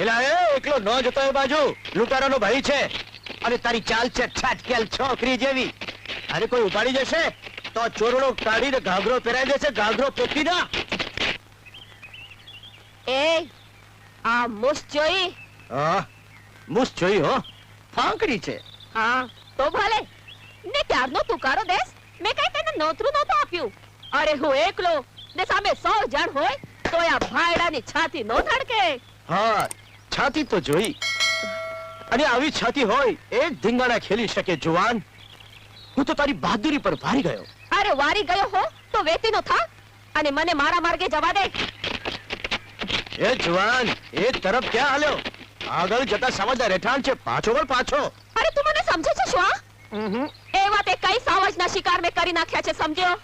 એલા એ એકલો ન જતો એ બાજુ. લૂંટારાનો ભાઈ છે. અને તારી ચાલ છે છાટકેલ છોકરી જેવી. અરે કોઈ ઉપાડી જશે? તો ચોરડો કાઢીને ઘાઘરો પહેરાઈ દેશે. ઘાઘરો પોતી ના. એ આ મુસ જોઈ? હા મુસ જોઈ હો. ફાંકડી છે. હા તો ભલે. ને તું તુકારો દેશ. મેં કઈ તને નોતરું નહોતું આપ્યું. અરે હું એકલો ને સામે સો જણ હોય તો આ ભાયડાની છાતી નો ધડકે. હા છાતી તો જોઈ. અને આવી છાતી હોય એક ધીંગાણા ખેલી શકે જુવાન. હું તો તારી બહાદુરી પર ભારી ગયો. અરે વારી ગયો હો? તો વેતીનો થા. અને મને મારા માર્ગે જવા દે. એ જુવાન એ તરફ ક્યાં હાલ્યો? આગળ જતા સમજદાર રહેઠાણ છે પાછો વળ પાછો. અરે તું મને સમજે છે શું એ વાત એ કઈ સાવજના શિકાર મેં કરી નાખ્યા છે સમજ્યો?